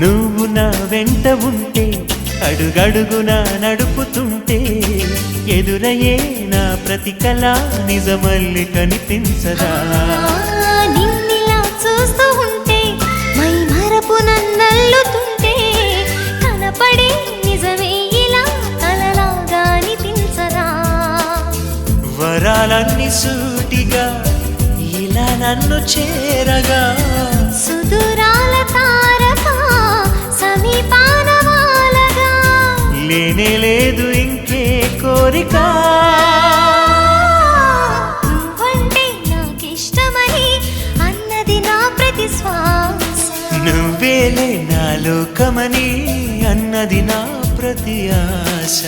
నువ్వు నా వెంట ఉంటే అడుగడుగున నడుపుతుంటే ఎదురయ్యే నా ప్రతి కళ నిజమల్లి కనిపించదా? ఆ, నిన్నిలా చూస్తూ ఉంటే మై మరపు నన్నల్లుతుంటే కనపడే నిజమే ఇలా కలలాగా అనిపించరా వరాలన్నీ సూటిగా ఇలా నన్ను చేరగా లేనే లేదు ఇంకే కోరిక. నువ్వేలే నా లోకమని అన్నది నా ప్రతి ఆశ.